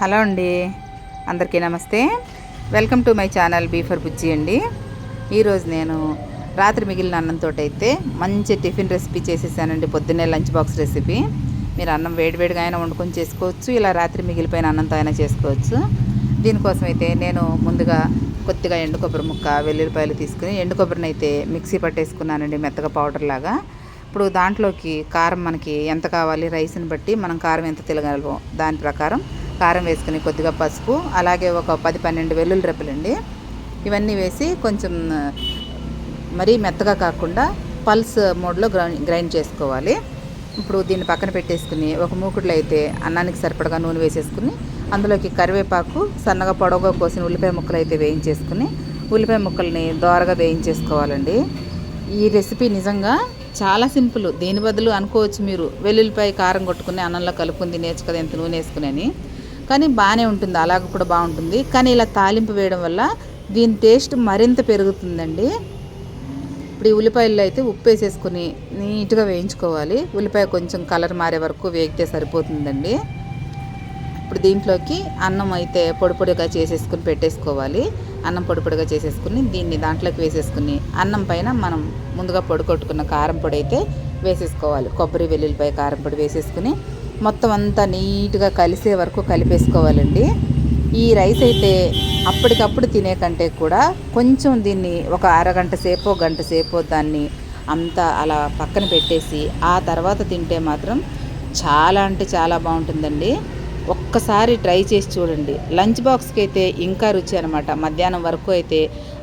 Hello అండి. అందరికీ నమస్తే. వెల్కమ్ టు మై ఛానల్ బీఫర్ బుజ్జి అండి. ఈరోజు నేను రాత్రి మిగిలిన అన్నంతో అయితే మంచి టిఫిన్ రెసిపీ చేసేసానండి. పొద్దున్నే లంచ్ బాక్స్ రెసిపీ. మీరు అన్నం వేడివేడిగా అయినా వండుకొని చేసుకోవచ్చు ఇలా రాత్రి మిగిలిపోయిన అన్నంతో అయినా చేసుకోవచ్చు. దీనికోసం అయితే నేను ముందుగా కొద్దిగా ఎండు కొబ్బరి ముక్క వెల్లుల్లిపాయలు తీసుకుని ఎండు కొబ్బరిని అయితే మిక్సీ పట్టేసుకున్నానండి మెత్తగా పౌడర్ లాగా. ఇప్పుడు దాంట్లోకి కారం మనకి ఎంత కావాలి రైస్ని బట్టి మనం కారం ఎంత తినగలమో దాని ప్రకారం కారం వేసుకుని కొద్దిగా పసుపు అలాగే ఒక పది పన్నెండు వెల్లుల్లి రెప్పలండి ఇవన్నీ వేసి కొంచెం మరీ మెత్తగా కాకుండా పల్స్ మోడ్లో గ్రైండ్ గ్రైండ్ చేసుకోవాలి. ఇప్పుడు దీన్ని పక్కన పెట్టేసుకుని ఒక మూకుడులో అయితే అన్నానికి సరిపడగా నూనె వేసేసుకుని అందులోకి కరివేపాకు సన్నగా పొడవుగా కోసిన ఉల్లిపాయ ముక్కలు అయితే వేయించేసుకుని ఉల్లిపాయ ముక్కల్ని దోరగా వేయించేసుకోవాలండి. ఈ రెసిపీ నిజంగా చాలా సింపుల్. దీని బదులు అనుకోవచ్చు మీరు. వెల్లుల్లిపాయ కారం కొట్టుకుని అన్నంలో కలుపుకుని తినేచ్చు కదా ఎంత నూనె వేసుకుని అని. కానీ బాగానే ఉంటుంది అలాగ కూడా బాగుంటుంది. కానీ ఇలా తాలింపు వేయడం వల్ల దీని టేస్ట్ మరింత పెరుగుతుందండి. ఇప్పుడు ఈ ఉల్లిపాయల్లో అయితే ఉప్పు వేసేసుకుని నీట్గా వేయించుకోవాలి. ఉల్లిపాయ కొంచెం కలర్ మారే వరకు వేగితే సరిపోతుందండి. ఇప్పుడు దీంట్లోకి అన్నం అయితే పొడి పొడిగా చేసేసుకుని పెట్టేసుకోవాలి. అన్నం పొడి పొడిగా చేసేసుకుని దీన్ని దాంట్లోకి వేసేసుకుని అన్నం పైన మనం ముందుగా పొడి కొట్టుకున్న కారం పొడి అయితే వేసేసుకోవాలి. కొబ్బరి వెల్లుల్లిపాయ కారం పొడి వేసేసుకుని మొత్తం అంతా నీట్గా కలిసే వరకు కలిపేసుకోవాలండి. ఈ రైస్ అయితే అప్పటికప్పుడు తినే కంటే కూడా కొంచెం దీన్ని ఒక అరగంట సేపో గంట సేపో దాన్ని అంతా అలా పక్కన పెట్టేసి ఆ తర్వాత తింటే మాత్రం చాలా అంటే చాలా బాగుంటుందండి. ఒక్కసారి ట్రై చేసి చూడండి. లంచ్ బాక్స్కి అయితే ఇంకా రుచి అనమాట మధ్యాహ్నం వరకు అయితే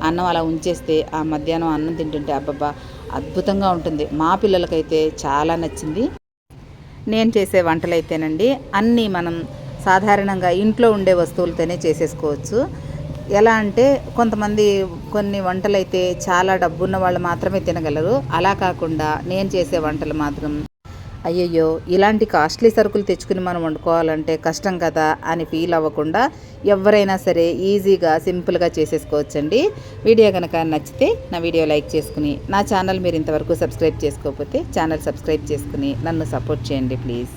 అన్నం అలా ఉంచేస్తే ఆ మధ్యాహ్నం అన్నం తింటుంటే అబ్బబ్బా అద్భుతంగా ఉంటుంది. మా పిల్లలకైతే చాలా నచ్చింది. నేను చేసే వంటలు అయితేనండి అన్నీ మనం సాధారణంగా ఇంట్లో ఉండే వస్తువులతోనే చేసేసుకోవచ్చు. ఎలా అంటే కొంతమంది కొన్ని వంటలు అయితే చాలా డబ్బున్న వాళ్ళు మాత్రమే తినగలరు. అలా కాకుండా నేను చేసే వంటలు మాత్రం అయ్యయ్యో ఇలాంటి కాస్ట్లీ సరుకులు తెచ్చుకుని మనం వండుకోవాలంటే కష్టం కదా అని ఫీల్ అవ్వకుండా ఎవరైనా సరే ఈజీగా సింపుల్గా చేసేసుకోవచ్చండి. వీడియో కనుక నచ్చితే నా వీడియో లైక్ చేసుకుని నా ఛానల్ మీరు ఇంతవరకు సబ్స్క్రైబ్ చేసుకోకపోతే ఛానల్ సబ్స్క్రైబ్ చేసుకుని నన్ను సపోర్ట్ చేయండి ప్లీజ్.